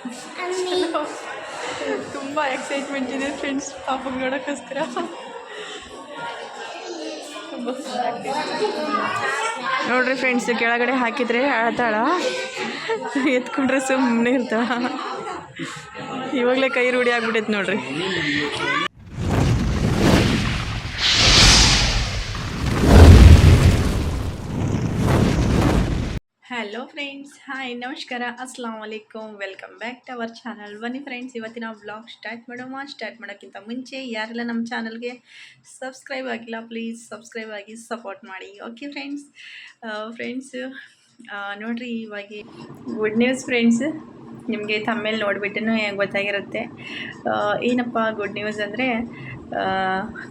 ತುಂಬ ಎಕ್ಸೈಟ್ಮೆಂಟ್ ಇದೆ ಫ್ರೆಂಡ್ಸ್ ಪಾಪ ನೋಡೋಕ್ಕೋಸ್ಕರ. ನೋಡ್ರಿ ಫ್ರೆಂಡ್ಸ್ ಕೆಳಗಡೆ ಹಾಕಿದ್ರೆ ಅಳ್ತಾಳ ಎತ್ಕೊಂಡ್ರೆ ಸುಮ್ಮನೆ ಇರ್ತಾಳ. ಇವಾಗಲೇ ಕೈ ರೂಢಿ ಆಗ್ಬಿಟ್ಟೈತೆ ನೋಡ್ರಿ. ಹಲೋ ಫ್ರೆಂಡ್ಸ್ ಹಾಯ್ ನಮಸ್ಕಾರ. ಅಸ್ಲಾಂ ಅಲೈಕುಮ್ welcome back to our channel ಬನ್ನಿ ಫ್ರೆಂಡ್ಸ್ ಇವತ್ತಿನ ಬ್ಲಾಗ್ ಸ್ಟಾರ್ಟ್ ಮಾಡೋಣ. ಸ್ಟಾರ್ಟ್ ಮಾಡೋಕ್ಕಿಂತ ಮುಂಚೆ ಯಾರೆಲ್ಲ ನಮ್ಮ ಚಾನಲ್ಗೆ ಸಬ್ಸ್ಕ್ರೈಬ್ ಆಗಿಲ್ಲ ಪ್ಲೀಸ್ ಸಬ್ಸ್ಕ್ರೈಬ್ ಆಗಿ ಸಪೋರ್ಟ್ ಮಾಡಿ. ಓಕೆ ಫ್ರೆಂಡ್ಸ್ ಫ್ರೆಂಡ್ಸ್ ನೋಡಿರಿ ಇವಾಗ ಗುಡ್ ನ್ಯೂಸ್ ಫ್ರೆಂಡ್ಸ್ ನಿಮಗೆ ತಮ್ಮೇಲೆ ನೋಡಿಬಿಟ್ಟು ಗೊತ್ತಾಗಿರುತ್ತೆ. ಆ, ಏನಪ್ಪ ಗುಡ್ ನ್ಯೂಸ್ ಅಂದರೆ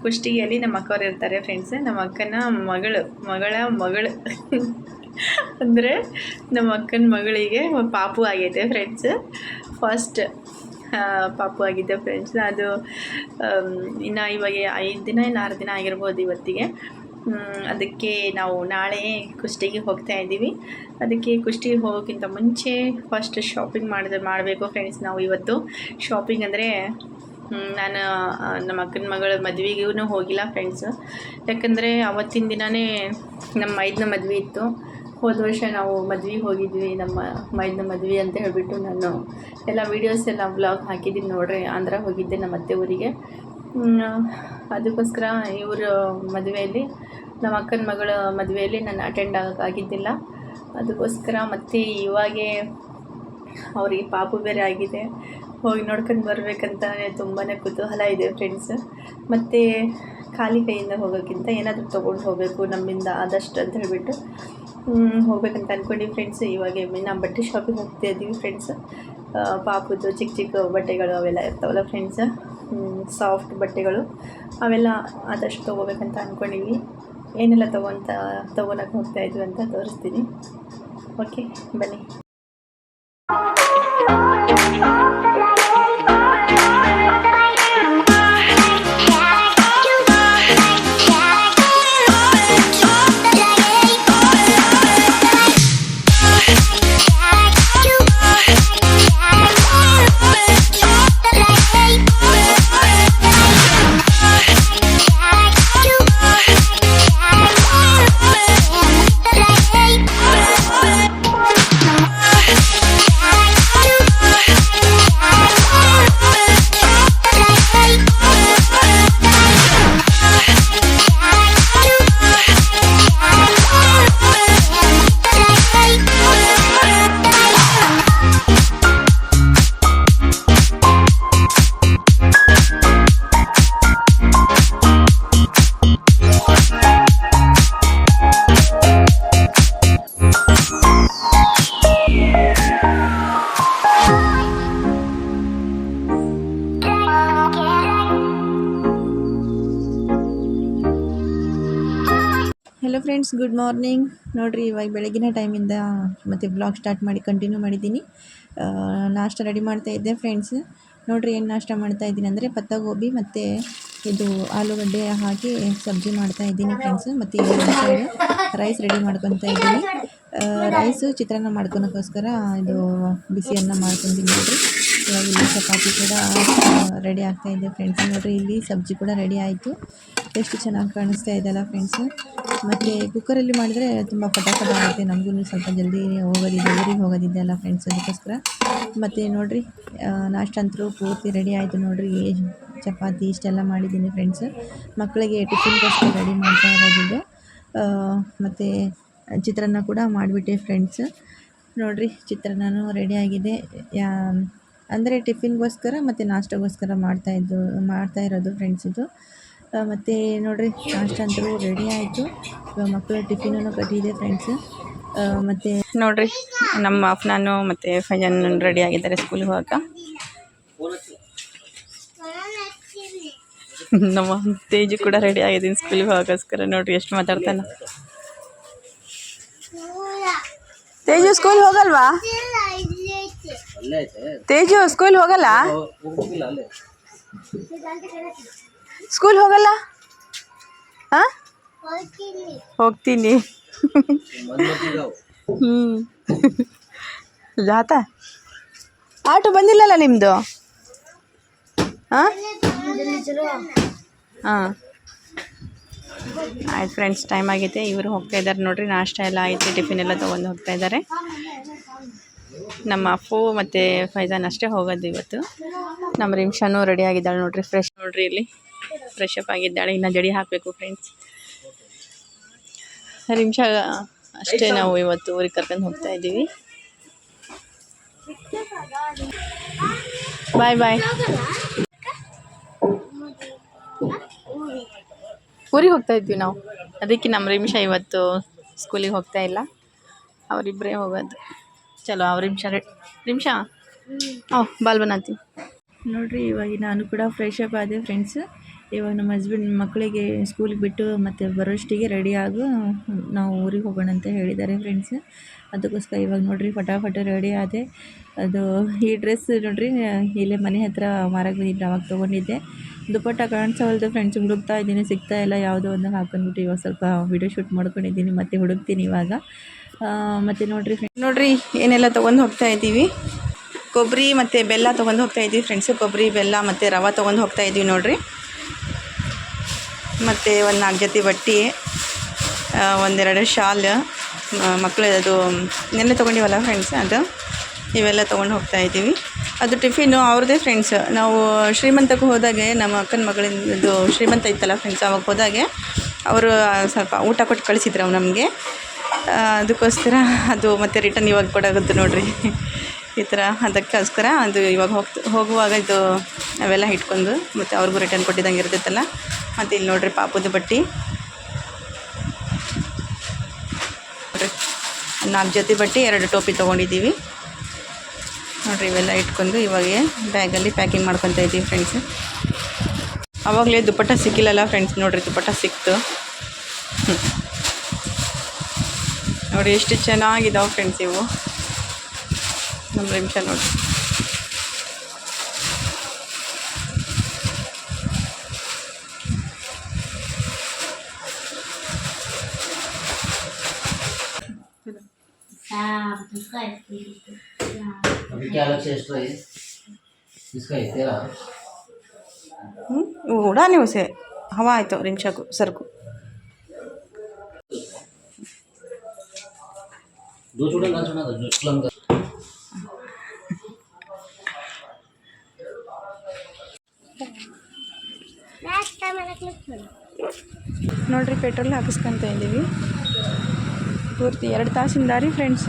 ಕುಷ್ಟಗಿಯಲ್ಲಿ ನಮ್ಮ ಅಕ್ಕವ್ರು ಇರ್ತಾರೆ ಫ್ರೆಂಡ್ಸ್ ನಮ್ಮ ಅಕ್ಕನ ಮಗಳು ಮಗಳ ಮಗಳು. ಅಂದರೆ ನಮ್ಮ ಅಕ್ಕನ ಮಗಳಿಗೆ ಪಾಪು ಆಗೈತೆ ಫ್ರೆಂಡ್ಸ್ ಫಸ್ಟ್ ಪಾಪು ಆಗಿದ್ದೆ ಫ್ರೆಂಡ್ಸ್ ಅದು ಇನ್ನು ಇವಾಗ ಐದು ದಿನ ಇಲ್ಲ ಆರು ದಿನ ಆಗಿರ್ಬೋದು ಇವತ್ತಿಗೆ. ಅದಕ್ಕೆ ನಾವು ನಾಳೆ ಕುಷ್ಟಿಗೆ ಹೋಗ್ತಾ ಇದ್ದೀವಿ. ಅದಕ್ಕೆ ಕುಷ್ಟಿಗೆ ಹೋಗೋಕ್ಕಿಂತ ಮುಂಚೆ ಫಸ್ಟ್ ಶಾಪಿಂಗ್ ಮಾಡಿದ್ರೆ ಮಾಡಬೇಕು ಫ್ರೆಂಡ್ಸ್ ನಾವು ಇವತ್ತು. ಶಾಪಿಂಗ್ ಅಂದರೆ ನಾನು ನಮ್ಮ ಅಕ್ಕನ ಮಗಳ ಮದುವೆಗೂ ಹೋಗಿಲ್ಲ ಫ್ರೆಂಡ್ಸು ಯಾಕಂದರೆ ಅವತ್ತಿನ ದಿನವೇ ನಮ್ಮ ಐದನ ಮದುವೆ ಇತ್ತು. ಹೋದ ವರ್ಷ ನಾವು ಮದ್ವೆಗೆ ಹೋಗಿದ್ವಿ, ನಮ್ಮ ಮೈದನ ಮದುವೆ ಅಂತ ಹೇಳಿಬಿಟ್ಟು ನಾನು ಎಲ್ಲ ವೀಡಿಯೋಸ್ ಎಲ್ಲ ವ್ಲಾಗ್ ಹಾಕಿದ್ದೀನಿ ನೋಡ್ರಿ, ಆಂಧ್ರ ಹೋಗಿದ್ದೆ ನಮ್ಮ ಅತ್ತೆ ಊರಿಗೆ. ಅದಕ್ಕೋಸ್ಕರ ಇವ್ರ ಮದುವೆಯಲ್ಲಿ, ನಮ್ಮ ಅಕ್ಕನ ಮಗಳ ಮದುವೆಯಲ್ಲಿ ನಾನು ಅಟೆಂಡ್ ಆಗೋಕ್ಕಾಗಿದ್ದಿಲ್ಲ ಅದಕ್ಕೋಸ್ಕರ ಮತ್ತೆ ಇವಾಗೇ ಅವ್ರಿಗೆ ಪಾಪು ಬೇರೆ ಆಗಿದೆ. ಹೋಗಿ ನೋಡ್ಕೊಂಡು ಬರಬೇಕಂತಲೇ ತುಂಬಾ ಕುತೂಹಲ ಇದೆ ಫ್ರೆಂಡ್ಸ್ ಮತ್ತು ಖಾಲಿ ಕೈಯಿಂದ ಹೋಗೋಕ್ಕಿಂತ ಏನಾದರೂ ತೊಗೊಂಡು ಹೋಗಬೇಕು, ನಮ್ಮಿಂದ ಆದಷ್ಟು ಅಂತ ಹೇಳಿಬಿಟ್ಟು. ಹೋಗ್ಬೇಕಂತ ಅಂದ್ಕೊಂಡ್ವಿ ಫ್ರೆಂಡ್ಸ್ ಇವಾಗ ನಾವು ಬಟ್ಟೆ ಶಾಪಿಗೆ ಹೋಗ್ತಾ ಇದ್ದೀವಿ ಫ್ರೆಂಡ್ಸ್ ಪಾಪದ್ದು ಚಿಕ್ಕ ಚಿಕ್ಕ ಬಟ್ಟೆಗಳು ಅವೆಲ್ಲ ಇರ್ತಾವಲ್ಲ ಫ್ರೆಂಡ್ಸ್ ಸಾಫ್ಟ್ ಬಟ್ಟೆಗಳು. ಅವೆಲ್ಲ ಆದಷ್ಟು ತೊಗೋಬೇಕಂತ ಅಂದ್ಕೊಂಡಿವಿ ಏನೆಲ್ಲ ತೊಗೊತ ತೊಗೊಳಕ್ಕೆ ಹೋಗ್ತಾ ಇದ್ವಿ ಅಂತ ತೋರಿಸ್ತೀನಿ. ಓಕೆ ಬನ್ನಿ. ಫ್ರೆಂಡ್ಸ್ ಗುಡ್ ಮಾರ್ನಿಂಗ್ ನೋಡಿರಿ, ಇವಾಗ ಬೆಳಗಿನ ಟೈಮಿಂದ ಮತ್ತು ಬ್ಲಾಗ್ ಸ್ಟಾರ್ಟ್ ಮಾಡಿ ಕಂಟಿನ್ಯೂ ಮಾಡಿದ್ದೀನಿ. ನಾಷ್ಟ ರೆಡಿ ಮಾಡ್ತಾ ಇದ್ದೆ ಫ್ರೆಂಡ್ಸ್ ನೋಡಿರಿ, ಏನು ನಾಷ್ಟ ಮಾಡ್ತಾ ಇದ್ದೀನಿ ಅಂದರೆ ಪತ್ತ ಗೋಬಿ ಮತ್ತು ಇದು ಆಲೂಗಡ್ಡೆ ಹಾಕಿ ಸಬ್ಜಿ ಮಾಡ್ತಾ ಇದ್ದೀನಿ ಫ್ರೆಂಡ್ಸ್ ಮತ್ತು ರೈಸ್ ರೆಡಿ ಮಾಡ್ಕೊತಾ ಇದ್ದೀನಿ. ರೈಸು ಚಿತ್ರಾನ್ನ ಮಾಡ್ಕೊಳಕ್ಕೋಸ್ಕರ ಇದು ಬಿಸಿಯನ್ನು ಮಾಡ್ಕೊತೀನಿ ನೋಡಿರಿ. ಇವಾಗ ಚಪಾತಿ ಕೂಡ ರೆಡಿ ಆಗ್ತಾ ಇದೆ ಫ್ರೆಂಡ್ಸ್ ನೋಡಿರಿ, ಇಲ್ಲಿ ಸಬ್ಜಿ ಕೂಡ ರೆಡಿ ಆಯಿತು. ಎಷ್ಟು ಚೆನ್ನಾಗಿ ಕಾಣಿಸ್ತಾ ಇದೆಯಲ್ಲ ಫ್ರೆಂಡ್ಸು ಮತ್ತು ಕುಕ್ಕರಲ್ಲಿ ಮಾಡಿದರೆ ತುಂಬ ಪಟಾಪಟ ಆಗುತ್ತೆ ನಮಗೂ ಸ್ವಲ್ಪ ಜಲ್ದಿ ಹೋಗೋದಿದೆ, ಊರಿಗೆ ಹೋಗೋದಿದೆ ಅಲ್ಲ ಫ್ರೆಂಡ್ಸ್ ಅದಕ್ಕೋಸ್ಕರ. ಮತ್ತು ನೋಡಿರಿ ನಾಷ್ಟ ಅಂತರೂ ಪೂರ್ತಿ ರೆಡಿ ಆಯಿತು ನೋಡಿರಿ ಚಪಾತಿ ಇಷ್ಟೆಲ್ಲ ಮಾಡಿದ್ದೀನಿ ಫ್ರೆಂಡ್ಸ್ ಮಕ್ಕಳಿಗೆ ಟಿಫಿನ್ಗೋಸ್ಕರ ರೆಡಿ ಮಾಡ್ತಾ ಇರೋದಿದ್ದು ಮತ್ತು ಚಿತ್ರಾನ್ನ ಕೂಡ ಮಾಡಿಬಿಟ್ಟೆ ಫ್ರೆಂಡ್ಸ್ ನೋಡಿರಿ, ಚಿತ್ರಾನ್ನನೂ ರೆಡಿಯಾಗಿದೆ ಯಾ, ಅಂದರೆ ಟಿಫಿನ್ಗೋಸ್ಕರ ಮತ್ತು ನಾಷ್ಟಗೋಸ್ಕರ ಮಾಡ್ತಾಯಿದ್ದು ಮಾಡ್ತಾ ಇರೋದು ಫ್ರೆಂಡ್ಸ್ ಇದು. ಮತ್ತು ನೋಡಿರಿ ನಾಷ್ಟ ಅಂತೂ ರೆಡಿ ಆಯಿತು. ಮಕ್ಕಳ ಟಿಫಿನೂ ಕಟ್ಟಿದೆ ಫ್ರೆಂಡ್ಸ್ ಮತ್ತು ನೋಡಿರಿ ನಮ್ಮ ಅಫ್ನಾನು ಮತ್ತು ಫೈಜನ್ ರೆಡಿ ಆಗಿದ್ದಾರೆ ಸ್ಕೂಲ್ಗೆ ಹೋಗಕ್ಕೆ ನಮ್ಮ ತೇಜು ಕೂಡ ರೆಡಿ ಆಗಿದ್ದೀನಿ ಸ್ಕೂಲ್ಗೆ ಹೋಗೋಕ್ಕೋಸ್ಕರ ನೋಡಿರಿ ಎಷ್ಟು ಮಾತಾಡ್ತಾನೆ. ತೇಜು ಸ್ಕೂಲ್ ಹೋಗಲ್ವಾ? ತೇಜು ಸ್ಕೂಲ್ ಹೋಗಲ್ಲ? ಸ್ಕೂಲ್ ಹೋಗಲ್ಲ? ಹಾಂ? ಹೋಗ್ತೀನಿ. ಹ್ಞೂ ಜಾತಾ? ಆಟೋ ಬಂದಿಲ್ಲಲ್ಲ ನಿಮ್ಮದು ಹಾಂ? ಹಾಂ. ಆಯ್ತು ಫ್ರೆಂಡ್ಸ್ ಟೈಮ್ ಆಗೈತೆ ಇವರು ಹೋಗ್ತಾ ಇದ್ದಾರೆ ನೋಡ್ರಿ. ನಾಷ್ಟ ಎಲ್ಲ ಆಯ್ತು. ಟಿಫಿನ್ ಎಲ್ಲ ತಗೊಂಡು ಹೋಗ್ತಾ ಇದ್ದಾರೆ. ನಮ್ಮ ಅಪ್ಪು ಮತ್ತು ಫೈಜಾನ್ ಅಷ್ಟೇ ಹೋಗೋದು ಇವತ್ತು. ನಮ್ಮ ರಿಮ್ಷಾನು ರೆಡಿ ಆಗಿದ್ದಾಳೆ ನೋಡ್ರಿ. ಫ್ರೆಶ್ ನೋಡ್ರಿ ಇಲ್ಲಿ. ಫ್ರೆಶ್ ಅಪ್ ಆಗಿದ್ದಾಳೆ. ಇನ್ನ ಜಡಿ ಹಾಕಬೇಕು ಫ್ರೆಂಡ್ಸ್ ನಿಮಿಷ, ಅಷ್ಟೇ ನಾವು ಇವತ್ತು ಊರಿಗೆ ಕರ್ಕೊಂಡು ಹೋಗ್ತಾ ಇದ್ದೀವಿ. ಬಾಯ್ ಬಾಯ್ ಊರಿಗೆ ಹೋಗ್ತಾ ಇದ್ವಿ ನಾವು. ಅದಕ್ಕೆ ನಮ್ಮ ರಿಮಿಷ ಇವತ್ತು ಸ್ಕೂಲಿಗೆ ಹೋಗ್ತಾ ಇಲ್ಲ. ಅವರಿಬ್ಬರೇ ಹೋಗೋದು. ಚಲೋ, ಅವ್ರ ನಿಮಿಷ ನಿಮಿಷ? ಓ ಬಾಲ್ ಬನ್ನಿ ನೋಡ್ರಿ ಇವಾಗ ನಾನು ಕೂಡ ಫ್ರೆಶ್ ಅಪ್ ಆದೆ ಫ್ರೆಂಡ್ಸ್ ಇವಾಗ ನಮ್ಮ ಹಸ್ಬೆಂಡ್ ಮಕ್ಕಳಿಗೆ ಸ್ಕೂಲಿಗೆ ಬಿಟ್ಟು ಮತ್ತು ಬರೋಷ್ಟಿಗೆ ಆಗು ನಾವು ಊರಿಗೆ ಹೋಗೋಣ ಅಂತ ಹೇಳಿದ್ದಾರೆ ಫ್ರೆಂಡ್ಸ್ ಅದಕ್ಕೋಸ್ಕರ ಇವಾಗ ನೋಡಿರಿ ಫಟಾಫಟ ರೆಡಿ ಆದೆ. ಅದು ಈ ಡ್ರೆಸ್ ನೋಡಿರಿ, ಇಲ್ಲೇ ಮನೆ ಹತ್ರ ಮಾರಕ್ಕೆ ಬಂದಿದ್ದೆ ಅವಾಗ ತೊಗೊಂಡಿದ್ದೆ ದುಪ್ಪಟ್ಟ ಕಾಣಿಸೋಲ್ದು ಫ್ರೆಂಡ್ಸ್ ಹುಡುಕ್ತಾ ಇದ್ದೀನಿ, ಸಿಗ್ತಾ ಇಲ್ಲ, ಯಾವುದೋ ಒಂದು ಹಾಕೊಂಡ್ಬಿಟ್ಟು ಇವಾಗ ಸ್ವಲ್ಪ ವಿಡಿಯೋ ಶೂಟ್ ಮಾಡ್ಕೊಂಡಿದ್ದೀನಿ, ಮತ್ತೆ ಹುಡುಕ್ತೀನಿ ಇವಾಗ. ಮತ್ತು ನೋಡಿರಿ ಫ್ರೆಂಡ್ಸ್ ನೋಡಿರಿ, ಏನೆಲ್ಲ ತೊಗೊಂಡು ಹೋಗ್ತಾ ಇದ್ದೀವಿ. ಕೊಬ್ಬರಿ ಮತ್ತು ಬೆಲ್ಲ ತೊಗೊಂಡು ಹೋಗ್ತಾ ಇದ್ದೀವಿ ಫ್ರೆಂಡ್ಸು ಕೊಬ್ಬರಿ ಬೆಲ್ಲ ಮತ್ತು ರವೆ ತೊಗೊಂಡು ಹೋಗ್ತಾ ಇದ್ದೀವಿ ನೋಡ್ರಿ. ಮತ್ತು ಒಂದು ನಾಲ್ಕು ಜೊತೆ ಬಟ್ಟೆ ಒಂದೆರಡು ಶಾಲ್ ಅದು, ನೆನ್ನೆ ತೊಗೊಂಡಿವಲ್ಲ ಫ್ರೆಂಡ್ಸ್ ಅದು? ಇವೆಲ್ಲ ತೊಗೊಂಡು ಹೋಗ್ತಾ ಇದ್ದೀವಿ. ಅದು ಟಿಫಿನು ಅವ್ರದ್ದೇ ಫ್ರೆಂಡ್ಸ್ ನಾವು ಶ್ರೀಮಂತಕ್ಕೆ ಹೋದಾಗೆ, ನಮ್ಮ ಅಕ್ಕನ ಮಗಳಿಂದು ಶ್ರೀಮಂತ ಇತ್ತಲ್ಲ ಫ್ರೆಂಡ್ಸ್ ಅವಾಗ ಹೋದಾಗೆ ಅವರು ಸ್ವಲ್ಪ ಊಟ ಕೊಟ್ಟು ಕಳಿಸಿದ್ರು ನಮಗೆ. ಅದಕ್ಕೋಸ್ಕರ ಅದು ಮತ್ತೆ ರಿಟರ್ನ್ ಇವಾಗ ಕೊಡೋಗುತ್ತೆ ನೋಡ್ರಿ. ಈ ಥರ ಅದಕ್ಕೋಸ್ಕರ ಅದು ಇವಾಗ ಹೋಗ್ತಾ, ಹೋಗುವಾಗ ಇದು ಅವೆಲ್ಲ ಇಟ್ಕೊಂಡು ಮತ್ತು ಅವ್ರಿಗೂ ರಿಟರ್ನ್ ಕೊಟ್ಟಿದ್ದಂಗೆ ಇರ್ತೈತಲ್ಲ? ಮತ್ತು ಇಲ್ಲಿ ನೋಡ್ರಿ ಪಾಪದ ಬಟ್ಟೆ. ನಾಲ್ಕು ಜೊತೆ ಬಟ್ಟೆ, ಎರಡು ಟೋಪಿ ತೊಗೊಂಡಿದ್ದೀವಿ. ನೋಡ್ರಿ ಇವೆಲ್ಲ ಇಟ್ಕೊಂಡು ಇವಾಗೆ ಬ್ಯಾಗಲ್ಲಿ ಪ್ಯಾಕಿಂಗ್ ಮಾಡ್ಕೊತಾ ಇದ್ದೀವಿ ಫ್ರೆಂಡ್ಸ್ ಅವಾಗಲೇ ದುಪ್ಪಟ್ಟ ಸಿಕ್ಕಿಲ್ಲಲ್ಲ ಫ್ರೆಂಡ್ಸ್ ನೋಡ್ರಿ ದುಪ್ಪಟ್ಟ ಸಿಕ್ತು. ನೋಡಿ ಎಷ್ಟು ಚೆನ್ನಾಗಿದಾವೆ ಫ್ರೆಂಡ್ಸ್ ಇವು. ನಮ್ಮ ನಿಮಿಷ ನೋಡಿ अभी क्या अलग से एक्स्ट्रा है इसका है तेरा ಹ್ಞೂ ಇವು ಉಡಾನೆ ಹೊಸೆ ಹವಾ ಆಯಿತು ನಿಮಿಷಕ್ಕೂ ಸರ್ಕು दो चूड़ा ना चुना था जो ನೋಡ್ರಿ ಪೆಟ್ರೋಲ್ ಹಾಕಿಸ್ಕೊಂತ ಇದ್ದೀವಿ. ಪೂರ್ತಿ ಎರಡು ತಾಸಿಂದ ರೀ ಫ್ರೆಂಡ್ಸ್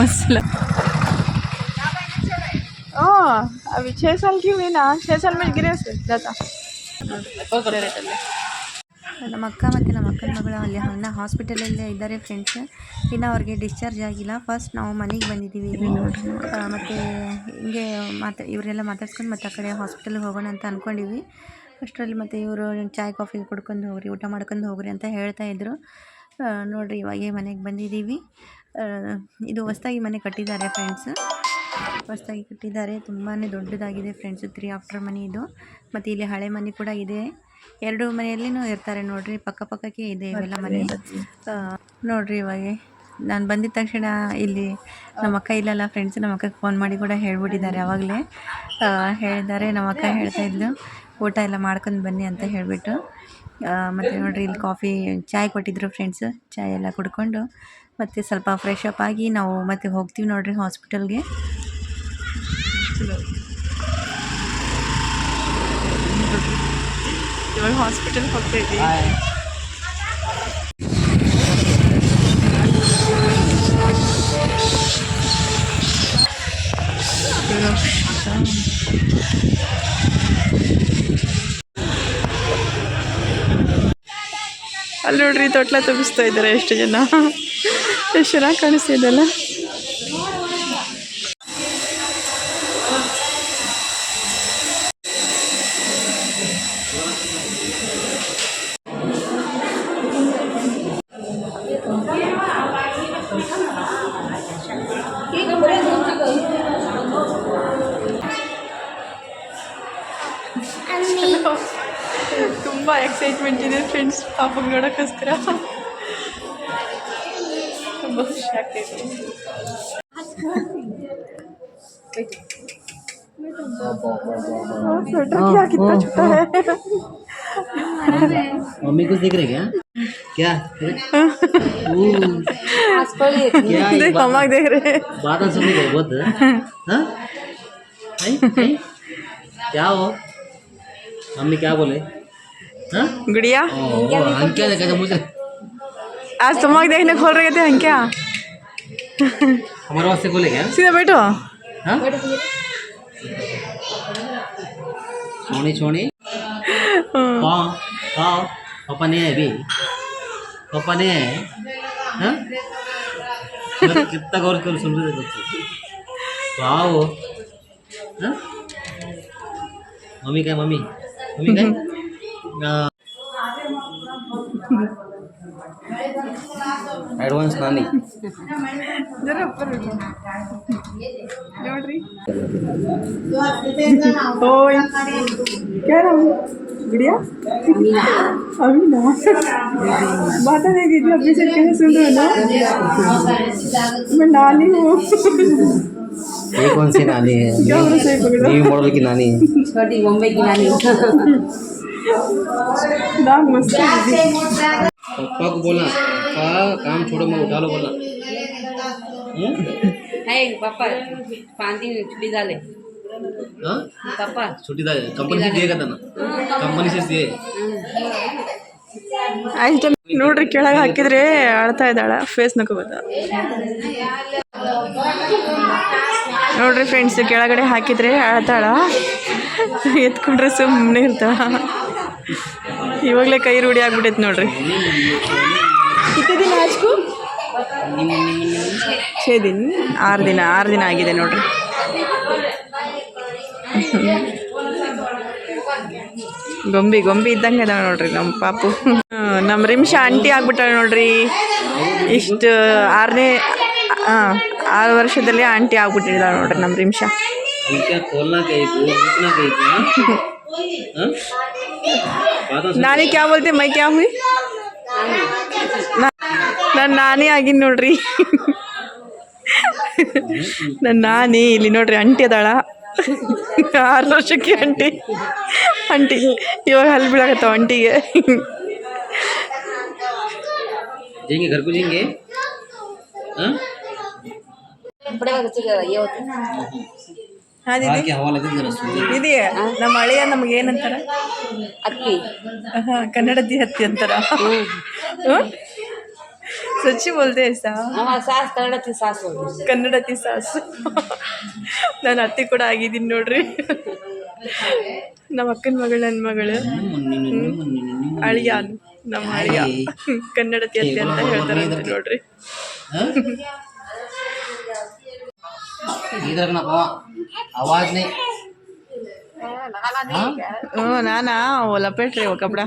మస్తులో అవి చేసాలకి మీనా చేసాల మీద గిరేసి దాత ನಮ್ಮ ಅಕ್ಕ ಮತ್ತು ನಮ್ಮ ಅಕ್ಕನ ಮಗಳು ಅಲ್ಲಿ ಅಣ್ಣ ಅಲ್ಲಿ ಇದ್ದಾರೆ ಫ್ರೆಂಡ್ಸ್ ಇನ್ನು ಅವ್ರಿಗೆ ಡಿಸ್ಚಾರ್ಜ್ ಆಗಿಲ್ಲ. ಫಸ್ಟ್ ನಾವು ಮನೆಗೆ ಬಂದಿದ್ದೀವಿ. ಮತ್ತೆ ಹಿಂಗೆ ಮಾತಾ ಇವರೆಲ್ಲ ಮಾತಾಡ್ಸ್ಕೊಂಡು ಮತ್ತೆ ಆ ಕಡೆ ಹಾಸ್ಪಿಟಲ್ಗೆ ಹೋಗೋಣ ಅಂತ ಅಂದ್ಕೊಂಡಿವಿ ಫಸ್ಟ್ರಲ್ಲಿ ಮತ್ತೆ ಇವರು ಚಾಯ್ ಕಾಫಿ ಕುಡ್ಕೊಂಡು ಹೋಗ್ರಿ ಊಟ ಮಾಡ್ಕೊಂಡು ಹೋಗ್ರಿ ಅಂತ ಹೇಳ್ತಾ ಇದ್ರು. ನೋಡ್ರಿ ಇವಾಗೇ ಮನೆಗೆ ಬಂದಿದ್ದೀವಿ. ಇದು ಹೊಸ್ದಾಗಿ ಮನೆ ಕಟ್ಟಿದ್ದಾರೆ ಫ್ರೆಂಡ್ಸ್ ಹೊಸ್ದಾಗಿ ಕಟ್ಟಿದ್ದಾರೆ. ತುಂಬಾ ದೊಡ್ಡದಾಗಿದೆ ಫ್ರೆಂಡ್ಸ್ ತ್ರೀ ಆಫ್ಟರ್ ಮನಿ ಇದು. ಮತ್ತು ಇಲ್ಲಿ ಹಳೆ ಮನೆ ಕೂಡ ಇದೆ. ಎರಡು ಮನೆಯಲ್ಲಿನೂ ಇರ್ತಾರೆ ನೋಡ್ರಿ. ಪಕ್ಕ ಪಕ್ಕಕ್ಕೆ ಇದೆ ಇವೆಲ್ಲ ಮನೆ. ನೋಡಿರಿ ಇವಾಗ. ನಾನು ಬಂದಿದ ತಕ್ಷಣ ಇಲ್ಲಿ ನಮ್ಮ ಅಕ್ಕ ಇಲ್ಲಲ್ಲ ಫ್ರೆಂಡ್ಸ್ ನಮ್ಮ ಅಕ್ಕಗೆ ಫೋನ್ ಮಾಡಿ ಕೂಡ ಹೇಳ್ಬಿಟ್ಟಿದ್ದಾರೆ ಅವಾಗಲೇ. ಹೇಳಿದ್ದಾರೆ. ನಮ್ಮ ಅಕ್ಕ ಹೇಳ್ತಾ ಇದ್ಲು ಊಟ ಎಲ್ಲ ಮಾಡ್ಕೊಂಡು ಬನ್ನಿ ಅಂತ ಹೇಳಿಬಿಟ್ಟು. ಮತ್ತು ನೋಡ್ರಿ ಇಲ್ಲಿ ಕಾಫಿ ಚಾಯ್ ಕೊಟ್ಟಿದ್ರು ಫ್ರೆಂಡ್ಸು ಚಾಯ್ ಎಲ್ಲ ಕುಡ್ಕೊಂಡು. ಮತ್ತು ಸ್ವಲ್ಪ ಫ್ರೆಶ್ ಅಪ್ ಆಗಿ ನಾವು ಮತ್ತೆ ಹೋಗ್ತೀವಿ ನೋಡ್ರಿ ಹಾಸ್ಪಿಟಲ್ಗೆ ಇವಾಗ ಹಾಸ್ಪಿಟಲ್ ಹೋಗ್ತಾ ಇದ್ದೀವಿ. ಅಲ್ಲಿ ನೋಡ್ರಿ ತೊಟ್ಲ ತುಂಬಿಸ್ತಾ ಇದ್ದಾರೆ ಎಷ್ಟು ಜನ. ಎಷ್ಟು ಚೆನ್ನಾಗಿ ಕಾಣಿಸ್ತಾ एवढा हाँ, कचरा हाँ, हाँ। मम्मी कुछ दिख रहे क्या? क्या? देख देख रहे बात सुन रहे बहुत। क्या हो? मम्मी क्या बोले? गुड़िया? ओ, क्या देखा था मुझे। आज तुम देखने खोल रहे थे हम क्या? हमारे वास्ते बोले क्या सीधा बैठो। हाँ? छोड़ी छोड़ी हाँ। हाँ पापा ने है अभी। पापा ने है हाँ? मतलब कितना गौर कर सुन रहे थे बच्चे तो आओ। हाँ? मम्मी क्या मम्मी? मम्मी क्या है? एडवांस नानी जरा ऊपर बैठो ನೋಡ್ರಿ ओए क्या नाम है गुड़िया अमीना बात नहीं की थी अभी से कैसे सुन रहे हो ना मैं नानी हूँ ये कौन सी नानी है क्या बोलो सही पकड़ो न्यू मॉडल की नानी है छोटी मुंबई की नानी नाम मस्त है दीदी पापा को बोला पापा काम छोड़ो मैं उठा लो बोला हम्म? है पप्पा पाच दिन छुट्टी झाले हाँ पप्पा छुट्टी था कंपनी से दिए था ना कंपनी से दिए ಆಯ್ತು ನೋಡ್ರಿ ಕೆಳಗೆ ಹಾಕಿದ್ರೆ ಅಳ್ತಾ ಇದ್ದಾಳ ಫೇಸ್ ನಕೋಬೋದ ನೋಡ್ರಿ ಫ್ರೆಂಡ್ಸ್ ಕೆಳಗಡೆ ಹಾಕಿದ್ರೆ ಅಳ್ತಾಳ ಎತ್ಕೊಂಡ್ರೆ ಸುಮ್ಮನೆ ಇರ್ತಾಳ ಇವಾಗಲೇ ಕೈ ರೂಢಿ ಆಗ್ಬಿಟ್ಟೈತೆ ನೋಡ್ರಿ. ಇತ್ತ ದಿನ ಆಜ್ಕು ಛೇ ದಿನ ಆರು ದಿನ ಆರು ದಿನ ಆಗಿದೆ ನೋಡ್ರಿ. ಗೊಂಬಿ ಗೊಂಬಿ ಇದ್ದಂಗೆ ಅದಾವ ನೋಡ್ರಿ ನಮ್ಮ ಪಾಪು. ನಮ್ಮ ರಿಮ್ಷ ಆಂಟಿ ಆಗ್ಬಿಟ್ಟಾಳೆ ನೋಡ್ರಿ. ಇಷ್ಟು ಆರನೇ ಹಾಂ ಆರು ವರ್ಷದಲ್ಲಿ ಆಂಟಿ ಆಗ್ಬಿಟ್ಟಿದ್ದಾಳೆ ನೋಡ್ರಿ ನಮ್ಮ ರಿಮ್ಷ. ನಾನೇ ಕ್ಯಾ ಬೋಲ್ತೆ? ಮೈ ಕ್ಯಾ ಹುಯಿ? ನಾನು ನಾನೇ ಆಗಿನ್ ನೋಡ್ರಿ. ನನ್ನ ನಾನೇ ಇಲ್ಲಿ ನೋಡ್ರಿ ಅಂಟಿ ಅದಾಳ. ಆರು ವರ್ಷಕ್ಕೆ ಅಂಟಿ. ಅಂಟಿ. ಇವಾಗ ಅಲ್ಲಿ ಬೀಳಾಕತ್ತಾವ ಅಂಟಿಗೆ. ಹಿಂಗೆ ಇದೆಯಾ? ನಮ್ಮ ಹಳೆಯ ನಮ್ಗೆ ಏನಂತಾರ? ಅತ್ತಿ ಕನ್ನಡದಿ ಹತ್ತಿ ಅಂತಾರ. ಸಚ್ಚಿ ಬೋಲ್ದೆ ಸಾಸ್ ಕನ್ನಡತಿ ಸಾಸು. ಕನ್ನಡತಿ ಸಾಸು. ನಾನು ಅತ್ತಿ ಕೂಡ ಆಗಿದ್ದೀನಿ ನೋಡ್ರಿ. ನಮ್ಮ ಅಕ್ಕನ ಮಗಳು ನನ್ನ ಮಗಳು. ಅಳಿಯ. ನಮ್ಮ ಅಳಿಯ. ಕನ್ನಡತಿ ಅತ್ತಿ ಅಂತ ಹೇಳ್ತಾರೆ ನೋಡ್ರಿ. ಇದ್ರನಪ್ಪ आवाज़ नहीं। हाँ? ना ना वो लपेट रहे वो कपड़ा।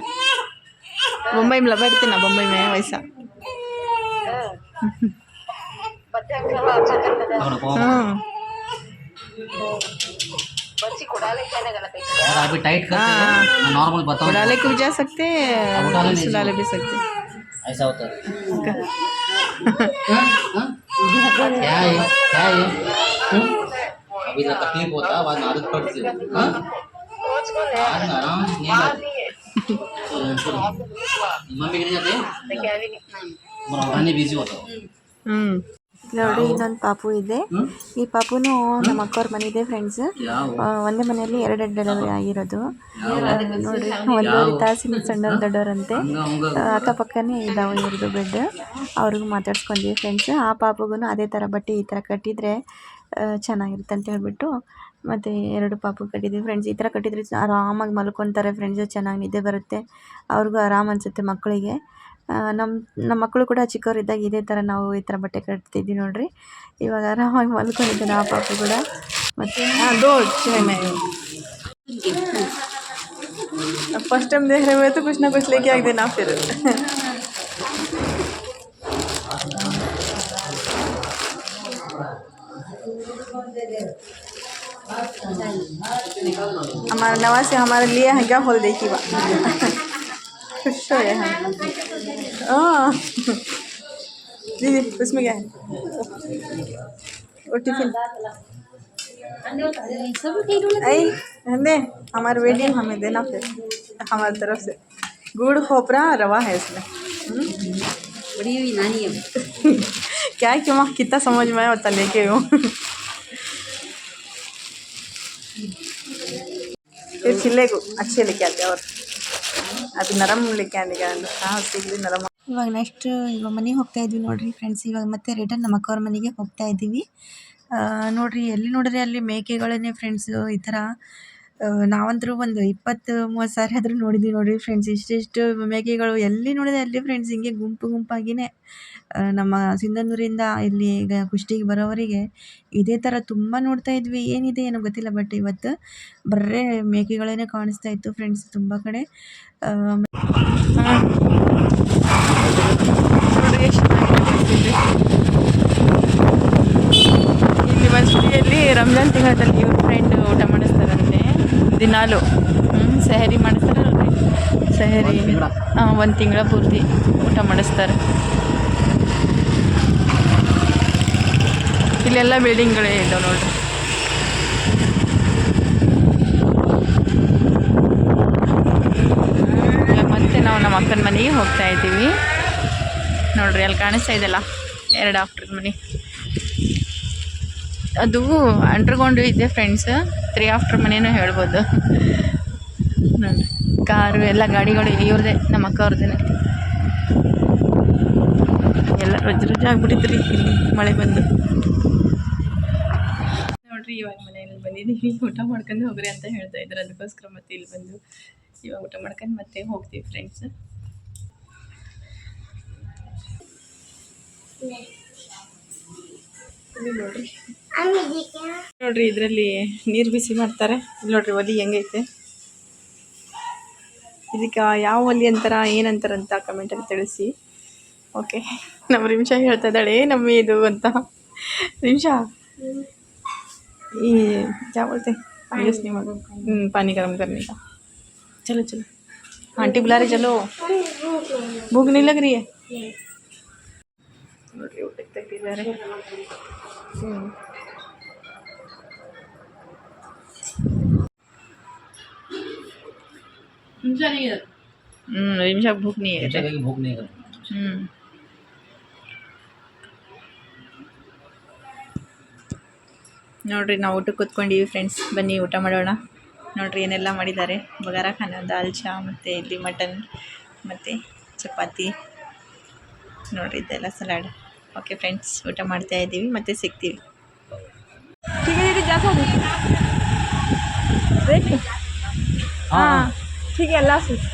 बम्बई में लपेटते ना बम्बई में वैसा। हाँ। अभी टाइट करते हैं। हाँ। नॉर्मल बताओ उड़ाले को भी जा सकते हैं। सुलाले भी सकते हैं। ऐसा होता है। क्या है? क्या है। हाँ। अभी जरा तकलीफ होता है बाद में आदत पड़ती है हाँ? बाद में आराम से नींद आती है मम्मी के नहीं जाते मेरा उठाने बिजी होता हूँ ಹ್ಮ್ ನೋಡಿ ಇನ್ನೊಂದು ಪಾಪು ಇದೆ ಹ್ಮ್? ಈ ಪಾಪುನು ನಮ್ಮ ಅಕ್ಕವ್ರ ಮನೆ ಇದೆ ಫ್ರೆಂಡ್ಸ್ क्या हो ಒಂದೇ ಮನೆಯಲ್ಲಿ ಎರಡೆರಡು ಡೆಲಿವರಿ ಆಗಿರೋದು ಆ, ನೋಡ್ರಿ ಒಂದೂವರೆ ತಾಸಿನ ಸಣ್ಣವ್ರು ದೊಡ್ಡವರಂತೆ ಹಂಗ ಹಂಗ ಆ, ಅಕ್ಕಪಕ್ಕನೇ ಇದ್ದಾವೆ ಇವ್ರದ್ದು ಬೆಡ್ ಅವ್ರಿಗೂ ಮಾತಾಡ್ಸ್ಕೊಂಡ್ವಿ ಫ್ರೆಂಡ್ಸ್ ಆ ಪಾಪುಗೂ ಅದೇ ಥರ ಬಟ್ಟೆ ಈ ಥರ ಕಟ್ಟಿದರೆ ಚೆನ್ನಾಗಿರುತ್ತೆ ಅಂತ ಹೇಳ್ಬಿಟ್ಟು ಮತ್ತು ಎರಡು ಪಾಪು ಕಟ್ಟಿದ್ವಿ ಫ್ರೆಂಡ್ಸ್ ಈ ಥರ ಕಟ್ಟಿದ್ರೆ ಆರಾಮಾಗಿ ಮಲ್ಕೊತಾರೆ ಫ್ರೆಂಡ್ಸ್ ಚೆನ್ನಾಗಿ ನಿದ್ದೆ ಬರುತ್ತೆ ಅವ್ರಿಗೂ ಆರಾಮ್ ಅನಿಸುತ್ತೆ ಮಕ್ಕಳಿಗೆ ನಮ್ಮ ನಮ್ಮ ಮಕ್ಕಳು ಕೂಡ ಚಿಕ್ಕವರಿದ್ದಾಗ ಇದೇ ಥರ ನಾವು ಈ ಥರ ಬಟ್ಟೆ ಕಟ್ತಿದ್ವಿ ನೋಡ್ರಿ ಇವಾಗ ಆರಾಮಾಗಿ ಮಲ್ಕೊಂಡಿದ್ದಾನೆ ಆ ಪಾಪು ಕೂಡ ಮತ್ತು फर्स्ट टाइम देख रहे हुए तो कुछ ना कुछ लेके आ देना फिर नवा से हमारे लिए है क्या खोल देखी बा खुश हो गए हम। हाँ। दीदी उसमें क्या है? वो टिफ़िन? आई दे हमारे वेडिंग हमें देना फिर हमारी तरफ़ से। गुड़ खोपरा रवा है इसमें? बड़ी हुई नानी है क्या क्यों माँ कितना समझ में आया होता लेके हूँ ಚಿಲ್ಲೆಗೂ ಅಚ್ಚಲ್ಲಿ ಕ್ಯಾಂಡಿ ಅದು ನರಮ್ ಕ್ಯಾಂಡಿಗಳನ್ನು ನರಮ್ ಇವಾಗ ನೆಕ್ಸ್ಟ್ ಇವಾಗ ಮನೆಗೆ ಹೋಗ್ತಾ ಇದ್ವಿ ನೋಡ್ರಿ ಫ್ರೆಂಡ್ಸ್ ಇವಾಗ ಮತ್ತೆ ರಿಟರ್ನ್ ನಮ್ಮ ಅಕ್ಕವ್ರ ಮನೆಗೆ ಹೋಗ್ತಾ ಇದ್ದೀವಿ. ನೋಡ್ರಿ, ಎಲ್ಲಿ ನೋಡಿದ್ರೆ ಅಲ್ಲಿ ಮೇಕೆಗಳನ್ನೇ ಫ್ರೆಂಡ್ಸು ಈ ಥರ ಆ, ನಾವಂತರೂ ಒಂದು ಇಪ್ಪತ್ತು ಮೂವತ್ತು ಸಾರಿ ಆದರೂ ನೋಡಿದ್ದೀವಿ ನೋಡಿರಿ ಫ್ರೆಂಡ್ಸ್ ಇಷ್ಟಿಷ್ಟು ಮೇಕೆಗಳು ಎಲ್ಲಿ ನೋಡಿದೆ ಅಲ್ಲಿ ಫ್ರೆಂಡ್ಸ್ ಹಿಂಗೆ ಗುಂಪು ಗುಂಪಾಗಿನೇ. ಆ, ನಮ್ಮ ಸಿಂಧನೂರಿಂದ ಇಲ್ಲಿ ಈಗ ಕುಷ್ಟಿಗೆ ಬರೋವರಿಗೆ ಇದೇ ಥರ ತುಂಬ ನೋಡ್ತಾ ಇದ್ವಿ. ಏನಿದೆ ಏನೋ ಗೊತ್ತಿಲ್ಲ ಬಟ್ ಇವತ್ತು ಬರೇ ಮೇಕೆಗಳೇನೆ ಕಾಣಿಸ್ತಾ ಇತ್ತು ಫ್ರೆಂಡ್ಸ್ ತುಂಬ ಕಡೆ. ಇಲ್ಲಿ ಮಸೂರಿಯಲ್ಲಿ ರಂಜಾನ್ ತಿಂಗಳಲ್ಲಿ ಇವ್ರ ಫ್ರೆಂಡ್ ಊಟ ಮಾಡಿಸ್ತಾರಂತೆ ದಿನಾಲು ಹ್ಞೂ ಸಹರಿ ಮಾಡಿಸ್ತಾರಲ್ರಿ ಸಹರಿ. ಹಾಂ ಒಂದು ತಿಂಗಳ ಪೂರ್ತಿ ಊಟ ಮಾಡಿಸ್ತಾರೆ. ಇಲ್ಲೆಲ್ಲ ಬಿಲ್ಡಿಂಗ್ಗಳೇ ಇದ್ದಾವೆ ನೋಡ್ರಿ. ಮತ್ತೆ ನಾವು ನಮ್ಮ ಅಕ್ಕನ ಮನೆಗೆ ಹೋಗ್ತಾ ಇದ್ದೀವಿ. ನೋಡ್ರಿ ಅಲ್ಲಿ ಕಾಣಿಸ್ತಾ ಇದೆಯಲ್ಲ? ಎರಡು ಆಫ್ಟರ್ ಮನೆ. ಅದು ಅಂಡ್ರ್ಗೊಂಡು ಇದೆ ಫ್ರೆಂಡ್ಸ್ ತ್ರೀ ಆಫ್ಟರ್ ಮನೆಯೂ ಹೇಳ್ಬೋದು. ನೋಡ್ರಿ ಕಾರು ಎಲ್ಲ ಗಾಡಿಗಳು ಇವ್ರದೇ ನಮ್ಮ ಅಕ್ಕ ಅವ್ರದ್ದೇನೆ. ಎಲ್ಲ ರಜ ರಜೆ ಆಗ್ಬಿಟ್ಟಿದ್ರಿ ಇಲ್ಲಿ ಮಳೆ ಬಂದು. ನೋಡ್ರಿ ಇವಾಗ ಮನೆಯಲ್ಲಿ ಬಂದಿದ್ದೀವಿ ಊಟ ಮಾಡ್ಕೊಂಡು ಹೋಗ್ರಿ ಅಂತ ಹೇಳ್ತಾ ಇದ್ದಾರೆ ಅದಕ್ಕೋಸ್ಕರ ಮತ್ತೆ ಇಲ್ಲಿ ಬಂದು ಇವಾಗ ಊಟ ಮಾಡ್ಕೊಂಡು ಮತ್ತೆ ಹೋಗ್ತೀವಿ ಫ್ರೆಂಡ್ಸ್ ನೋಡ್ರಿ ನೋಡ್ರಿ ಇದರಲ್ಲಿ ನೀರು ಬಿಸಿ ಮಾಡ್ತಾರೆ ಇಲ್ಲಿ ನೋಡ್ರಿ ಒಲಿ ಹೆಂಗೈತೆ ಇದಕ್ಕೆ ಯಾವ ಒಲಿ ಅಂತಾರ ಏನಂತಾರ ಅಂತ ಕಮೆಂಟಲ್ಲಿ ತಿಳಿಸಿ ಓಕೆ ನಮ್ಮ ರಿಮಿಷಾ ಹೇಳ್ತಾ ಇದ್ದಾಳೆ ನಮ್ಮ ಇದು ಅಂತ ರಿಮಿಷಾ ಈ क्या बोलते हैं आयुष नहीं मालूम हम्म, पानी गर्म करने का चलो चलो आंटी बुला रही चलो भूख नहीं लग रही है ನೋಡ್ರಿ ಊಟಕ್ಕೆ ತೆಗ್ದಿದ್ದಾರೆ ಹ್ಮ್. ರಿಮ್ಶಾಕ್ ನೀ ನೀ ನೋಡ್ರಿ, ನಾವು ಊಟಕ್ಕೆ ಕೂತ್ಕೊಂಡಿವಿ ಫ್ರೆಂಡ್ಸ್ ಬನ್ನಿ, ಊಟ ಮಾಡೋಣ. ನೋಡ್ರಿ, ಏನೆಲ್ಲ ಮಾಡಿದ್ದಾರೆ. ಬಗಾರ ಖಾನ, ದಾಲ್, ಚಾ, ಮತ್ತು ಇಲ್ಲಿ ಮಟನ್, ಮತ್ತು ಚಪಾತಿ. ನೋಡ್ರಿ, ಇದೆಲ್ಲ ಸಲಾಡ್ ಓಕೆ ಫ್ರೆಂಡ್ಸ್ ಊಟ ಮಾಡ್ತಾ ಇದ್ದೀವಿ ಮತ್ತೆ ಸಿಗ್ತೀವಿ ठीक है दीदी जा सकते देख हाँ ठीक है अल्लाह हाफिज़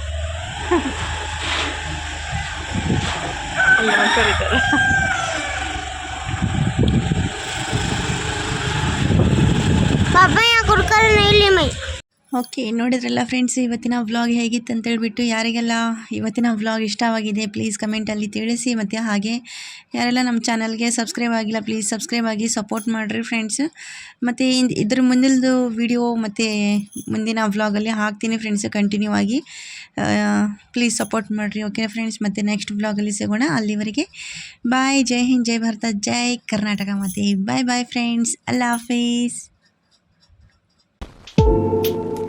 ಎಲ್ಲ ಕರೀತಾರೆ पापा यहाँ कुरकुरे नहीं ली मैं ಓಕೆ, ನೋಡಿದ್ರಲ್ಲ ಫ್ರೆಂಡ್ಸ್ ಇವತ್ತಿನ ವ್ಲಾಗ್ ಹೇಗಿತ್ತು ಅಂತ ಹೇಳ್ಬಿಟ್ಟು ಯಾರಿಗೆಲ್ಲ ಇವತ್ತಿನ ವ್ಲಾಗ್ ಇಷ್ಟವಾಗಿದೆ ಪ್ಲೀಸ್ ಕಮೆಂಟಲ್ಲಿ ತಿಳಿಸಿ. ಮತ್ತು ಹಾಗೆ, ಯಾರೆಲ್ಲ ನಮ್ಮ ಚಾನಲ್ಗೆ ಸಬ್ಸ್ಕ್ರೈಬ್ ಆಗಿಲ್ಲ ಪ್ಲೀಸ್ ಸಬ್ಸ್ಕ್ರೈಬ್ ಆಗಿ ಸಪೋರ್ಟ್ ಮಾಡಿರಿ ಫ್ರೆಂಡ್ಸ್ ಮತ್ತು ಇದ್ರ ಮುಂದಿನದು ವಿಡಿಯೋ ಮತ್ತು ಮುಂದಿನ ವ್ಲಾಗಲ್ಲಿ ಹಾಕ್ತೀನಿ ಫ್ರೆಂಡ್ಸ್ ಕಂಟಿನ್ಯೂ ಆಗಿ. ಪ್ಲೀಸ್ ಸಪೋರ್ಟ್ ಮಾಡಿರಿ ಓಕೆ ಫ್ರೆಂಡ್ಸ್ ಮತ್ತು ನೆಕ್ಸ್ಟ್ ವ್ಲಾಗಲ್ಲಿ ಸಿಗೋಣ ಅಲ್ಲಿವರೆಗೆ. ಬಾಯ್ ಜೈ ಹಿಂದ್, ಜೈ ಭಾರತ, ಜೈ ಕರ್ನಾಟಕ ಮತ್ತು ಬಾಯ್ ಬಾಯ್ ಫ್ರೆಂಡ್ಸ್ ಅಲ್ಲಾ ಹಾಫೀಸ್ うん。